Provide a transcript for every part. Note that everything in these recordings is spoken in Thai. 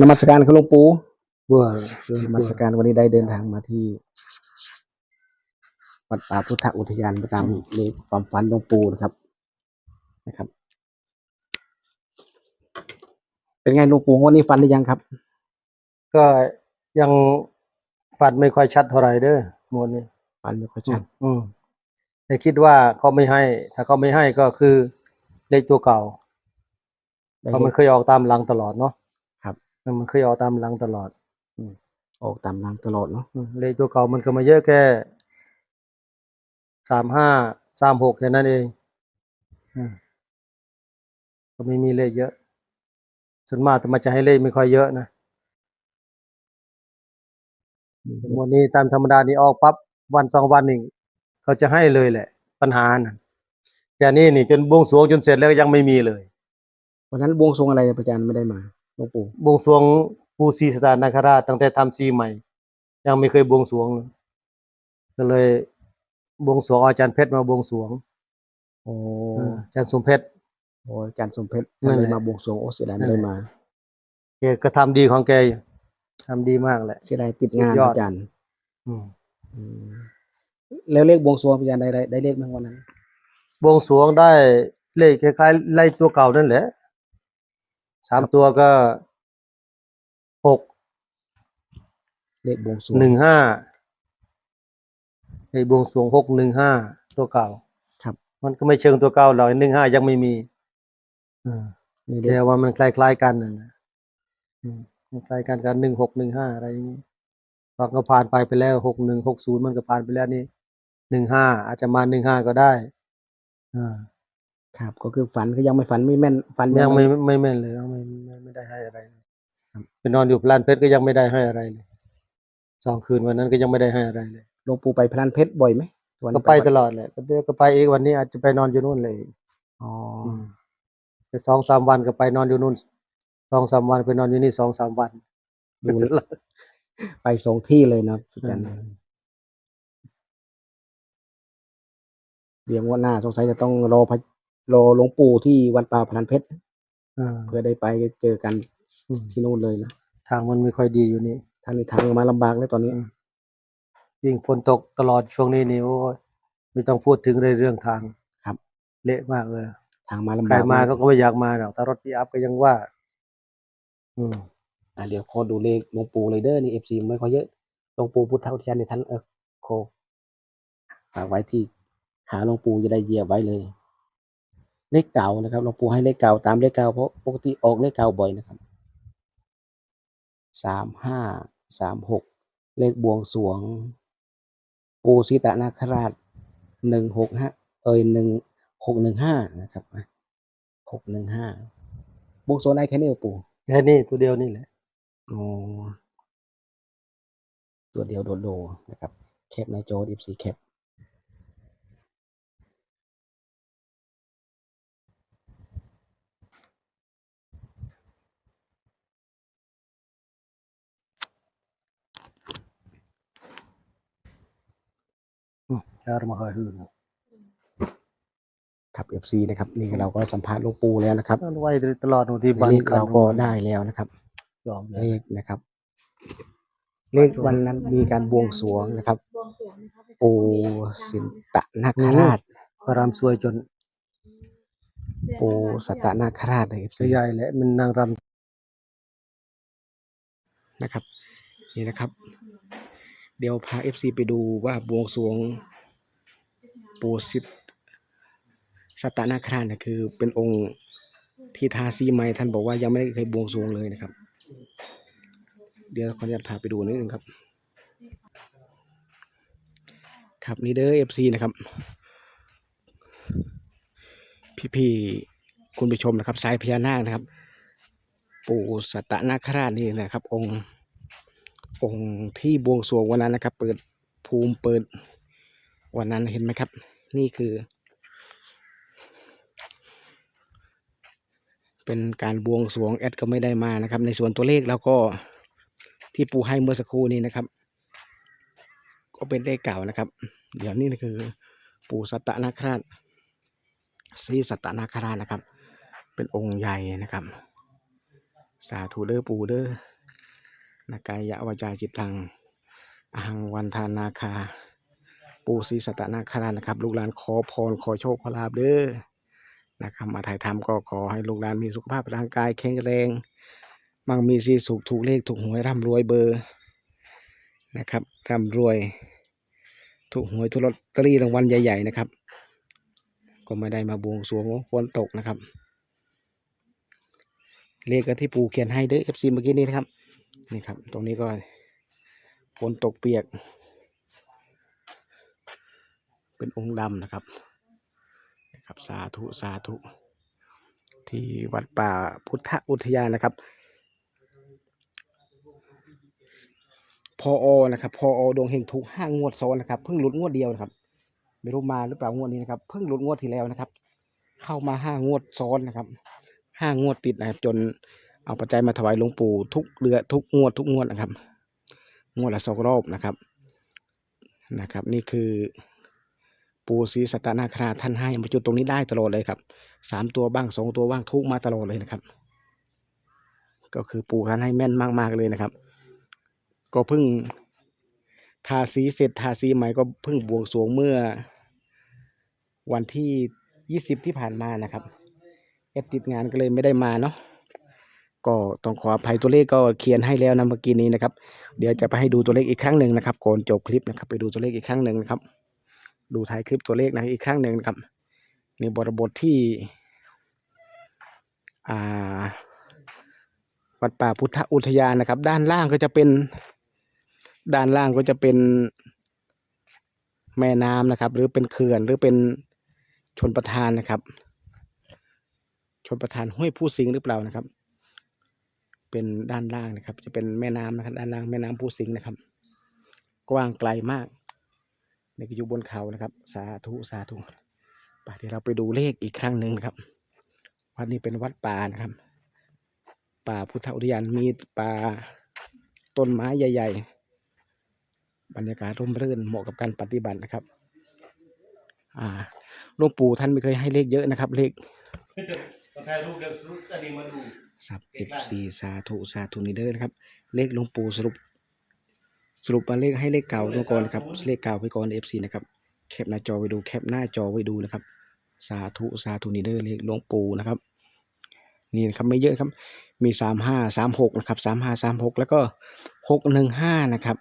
นมัสการคุณหลวงปู่บัวนมัสการวันนี้ได้เดินทางมาที่วัดป่าพุทธอุทยานประจำในความฝันหลวงปู่นะครับ นะครับ เป็นไงหลวงปู่วันนี้ฝันหรือยังครับ ก็ยังฝันไม่ค่อยชัดเท่าไหร่เด้อหมวดนี้ฝันไม่ค่อยชัด อืมแต่คิดว่าเขาไม่ให้ ถ้าเขาไม่ให้ก็คือเลขตัวเก่าได้เพราะเลมันขเคยออกตามหลังตลอดเนาะครับ มันเคยออกตามหลังตลอดออกตามน้ำตลอดเนาะอืมเลขตัวเก่ามันก็มาเยอะแค่สามห้าสามหกแค่นั้นเองอืมก็ไม่มีเลขเยอะ ส่วนมากแต่มันจะให้เลขไม่ค่อยเยอะนะหมวดนี้ตามธรรมดานี่ออกปั๊บวันสองวันนี่เขาจะให้เลยแหละ ปัญหาน่ะแต่นี่นี่จนบวงสรวงจนเสร็จแล้วยังไม่มีเลยวันนั้นบวงสรวงอะไรพระอาจารย์ไม่ได้มา หลวงปู่บวงสรวงปู่ศรีสตานาคราชตั้งแต่ทำซีใหม่ ยังไม่เคยบวงสรวงเลยก็เลยบวงสรวงเอาอาจารย์เพชรมาบวงสรวงโอ้เอออาจารย์สมเพชร โอ้อาจารย์สมเพชรนั่ท่านนเลแหยละมาบวงสรวงโอ้เสียดายนั่ไม่นแหละได้มาแกก็ทำดีของแกอยู่ทำดีมากแหละ เสียดายติดงานสุดยอด อาจารย์อืมอืมแล้วเลขบวงสรวงพระอาจารย์ได้ได้ได้เลขไหมวันนั้น บวงสรวงได้เลขคล้ายๆไล่ตัวเก่านั่นแหละ สามตัวก็หกเลขบวงสรวงหนึ่งห้าไอ้บวงสรวงหกหนึ่งห้าตัวเก่าครับ มันก็ไม่เชิงตัวเก่าหรอกหนึ่งห้ายังไม่มีอ่านี่เลแต่ขว่ามันคล้ายๆกันนะนะอืมมันคล้ายกันกันหนึ่งหกหนึ่งห้าอะไรอย่างนี้พอก็ผ่านไปไปแล้วหกหนึ่งหกศูนย์มันก็ผ่านไปแล้วนี่หนึ่งห้าอาจจะมาหนึ่งห้าก็ได้อ่า ครับ ก็คือฝันก็ยังไม่ฝันไม่แม่นฝันยังไม่ไม่แม่นเลยยังไม่ไม่ไม่ได้ให้อะไรเลยไปนอนอยู่พลานเพชรก็ยังไม่ได้ให้อะไรเลยสองคืนวันนั้นก็ยังไม่ได้ให้อะไรเลยหลวงปู่ไปพลันเพชรบ่อยไหมวันก็ไปตลอดแหละก็เดี๋ยวก็ไปอีกวันนี้อาจจะไปนอนอยู่นู่นเลยอ๋ออมแต่สองสามวันก็ไปนอนอยู่นู่นสองสามวันไปนอนอยู่นี่สองสามวันดูไปสองที่เลยนะอาจารย์เดี๋ยวงวันหน้าสงสัยจะต้องรอพระ รอหลวงปู่ที่วัดป่าพลันเพชรอ่าเพื่อได้ไปเจอกันอืมที่นู่นเลยนะทางมันไม่ค่อยดีอยู่นี่ ทางนี้ทางมาลำบากเลยตอนนี้ อืม ยิ่งฝนตกตลอดช่วงนี้นี่โอ้ยไม่ต้องพูดถึงเลยเรื่องทางครับ เละมากเลย ทางมาลำใครบากมาก็ก็ไม่อยากมาหรอกแต่รถพีอัพก็ยังว่า อืม อะเดี๋ยวขอดูเลขหลวงปู่เลยเด้อนี่เอฟซีไม่ค่อยเยอะหลวงปู่พุทธอุทยานในท่านเออโคฝากไว้ที่ขาหลวงปู่จะได้เหยียบไว้เลย เลขเก่านะครับหลวงปู่ให้เลขเก่าตามเลขเก่าเพราะปกติออกเลขเก่าบ่อยนะครับสามห้าสามหกเลขบวงสรวง ปูสิตนาคราชหนึ่งหกห้าเอ้ยหนึ่งหกหนึ่งห้านะครับหกหนึ่งห้าบวงสรวงได้แค่นี้เหรอปู่แค่นี้ตัวเดียวนี่แหละอ๋อตัวเดียวโดดโดนะครับแคปในจอดิฟซีแคป จะมาหอยหืนครับเอฟซีนะครับ นี่เราก็สัมภาษณ์หลวงปู่แล้วนะครับไว้ตลอดบางทีบ้านเลขเราก็ได้แล้วนะครับยอมเลเลยขนะครับ เลขวันนั้นมีการบวงสรวงนะครับ บวงสรวงนะคะไปปูสินตะนาคราช พระรามสวยจนปูสัตตนาคราชเลยเอฟเสีซียใหญ่แหละมันนางรนะครับ นี่นะครับ เดี๋ยวพาเอฟซีไปดูว่าบวงสรวง ปูสิทสัตตนาคราชเนี่ยคือเป็นองค์ที่ทาสีไม้ท่านบอกว่ายังไม่ได้เคยบวงสรวงเลยนะครับ เดี๋ยวขออนุญาตพาไปดูนิดนึงครับ ครับนี่เด้อเอฟซีนะครับ พี่ๆคุณผู้ชมนะครับสายพญานาคนะครับ ปู่สัตตนาคราชนี่นะครับ องค์องค์ที่บวงสรวงวันนั้นนะครับ เปิดภูมิเปิดวันนั้นเห็นไหมครับ นี่คือ เป็นการบวงสรวงแอดก็ไม่ได้มานะครับ ในส่วนตัวเลขเราก็ที่ปูให้เมื่อสักครู่นี้นะครับ ก็เป็นเลขเก่านะครับ เดี๋ยวนี้คือ ปู่สัตตนาคราชศรีสัตตนาคราชนะครับ เป็นองค์ใหญ่นะครับ สาธุเดอ้อปูเดอ้อนากายะวาจาจิตตังอหังวันทานาคา ปู่ศรีสัตนาคราชนะครับ ลูกหลานขอพรขอโชคขอลาบเด้อนะครับมาถ่ายทำก็ขอให้ลูกหลานมีสุขภาพร่างกายแข็งแรงมั่งมีสีสุขถูกเลขถูกหวยร่ำรวยเบอร์นะครับร่ำรวย ถูกหวยทุกลอตเตอรี่รางวัลใหญ่ ๆ นะครับ ก็ไม่ได้มาบวงสรวงฝนตกนะครับ เลขก็ที่ปู่เขียนให้เด้อ FC เมื่อกี้นี้นะครับนี่ครับ ตรงนี้ก็ฝนตกเปียก เป็นองค์ดำนะครับนะครับ สาธุสาธุ ที่วัดป่าพุทธอุทยานนะครับพออนะครับพออดวงเฮงถูกห้างวดซ้อนนะครับเพิ่งหลุดงวดเดียวนะครับ ไม่รู้มาหรือเปล่างวดนี้นะครับเพิ่งหลุดงวดที่แล้วนะครับ เข้ามาห้างวดซ้อนนะครับห้างวดติดนะครับ จนเอาปัจจัยมาถวายหลวงปู่ทุกเดือทุกงวดทุกงวดนะครับ งวดละสองรอบนะครับนะครับ นี่คือ ปู่ศรีสัตนาคราท่านให้มาจุดตรงนี้ได้ตลอดเลยครับสามตัวบ้างสองตัวบ้างทุกมาตลอดเลยนะครับ ก็คือปู่ท่านให้แม่นมากๆเลยนะครับ ก็เพิ่งทาสีเสร็จทาสีใหม่ก็เพิ่งบวงสรวงเมื่อ วันที่ยี่สิบที่ผ่านมานะครับแอดติดงานก็เลยไม่ได้มาเนาะก็ต้องขออภัยตัวเลขก็เขียนให้แล้วนะเมื่อกี้นี้นะครับ เดี๋ยวจะไปให้ดูตัวเลขอีกครั้งหนึ่งนะครับก่อนจบคลิปนะครับ ไปดูตัวเลขอีกครั้งหนึ่งนะครับ ดูท้ายคลิปตัวเลขนะอีกครั้งหนึ่งครับในบริบทที่วัดป่าพุทธอุทยานนะครับ ด้านล่างก็จะเป็น ด้านล่างก็จะเป็นแม่น้ำนะครับ หรือเป็นเขื่อนหรือเป็นชนประทานนะครับ ชนประทานห้วยผู้สิงหรือเปล่านะครับ เป็นด้านล่างนะครับ จะเป็นแม่น้ำนะครับ ด้านล่างแม่น้ำผู้สิงนะครับ กว้างไกลมาก นี่ก็อยู่บนเขานะครับ สาธุสาธุไปเดี๋ยวเราไปดูเลขอีกครั้งหนึ่งนะครับ วัดนี้เป็นวัดป่านะครับ ป่าพุทธอุทยานมีป่าต้นไม้ใหญ่ ๆ บรรยากาศร่มรื่นเหมาะกับการปฏิบัตินะครับอ่าหลวงปู่ท่านไม่เคยให้เลขเยอะนะครับ เลขจะถ่ายรูปเดี๋ยวสรุปอันนี้มาดูสับเอฟซีสาธุสาธุนี่เด้อนะครับ เลขหลวงปู่สรุป สรุปมาเลขให้เลขเก่าตัวก่อนนะครับเลขเก่าไปก่อนเอฟซีนะครับแคปหน้าจอไว้ดูแคปหน้าจอไว้ดูนะครับ สาธุสาธุนี่เด้อเลขหลวงปู่นะครับ นี่นะครับไม่เยอะครับ มีสามห้าสามหกนะครับสามห้าสามหกแล้วก็หกหนึ่งห้านะครับ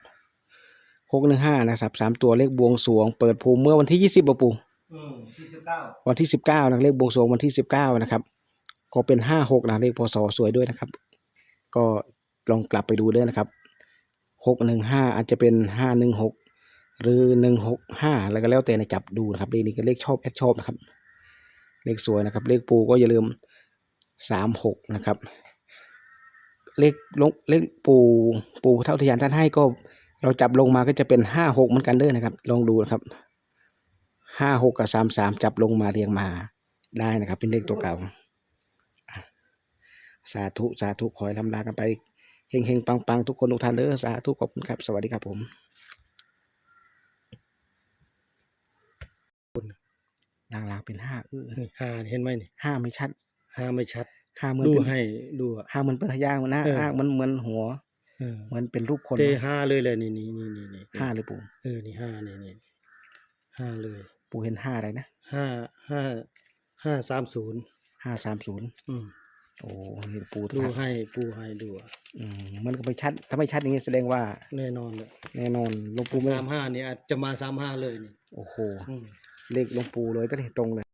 หกหนึ่งห้านะครับสามตัวเลขบวงสรวง เปิดภูมิเมื่อวันที่ยี่สิบปู่อืมที่สิบเก้าวันที่สิบเก้านะเลขบวงสรวงวันที่สิบเก้านะครับก็เป็นห้าหกนะเลขพศสวยด้วยนะครับ ก็ลองกลับไปดูด้วยนะครับ หกหนึ่งห้าอาจจะเป็นห้าหนึ่งหกหรือหนึ่งหกห้าแล้วก็แล้วแต่ในจับดูนะครับเลขนี้ก็เลขชอบแอดชอบนะครับ เลขสวยนะครับ เลขปูก็อย่าลืมสามหกนะครับ เลขลงเลขปูปูเท่าทยานท่านให้ก็เราจับลงมาก็จะเป็นห้าหกเหมือนกันเด้อนะครับ ลองดูนะครับห้าหกกับสามสามจับลงมาเรียงมาได้นะครับ เป็นเลขตัวเก่า สาธุ สาธุ ขอให้ลำลากันไป เฮงเฮงปังปังทุกคนทุกท่านเด้อสาธุขอบคุณครับ สวัสดีครับผมลางลางๆเป็นห้าเออนี่ห้าเห็นไหมนี่ห้าไม่ชัดห้าไม่ชัดห้าเหมือนดูเป็นให้ดูอะห้าเหมือนเป็นพยางค์นะเออห้ามันเหมือนหัวเออเหมือนเป็นรูปคนเตเนอะห้าเลยเลยนี่นี่นี่นี่นี่ห้าเลยปู่เออนี่ห้านี่นี่ห้าเลย ปู่เห็นห้าอะไรนะห้าห้าห้าสามศูนย์ห้าสามศูนย์อืม โอ้เห็นปู่ดูทักให้ปูให้ดูอะอืมมันก็ไม่ชัด ถ้าไม่ชัดอย่างนี้แสดงว่าแน่นอนเลยแน่นอนหลวงปู่ไม่สามห้านี่อาจจะมาสามห้าเลยนี่โอ้โห อืม เลขหลวงปู่เลยก็ตรงเลย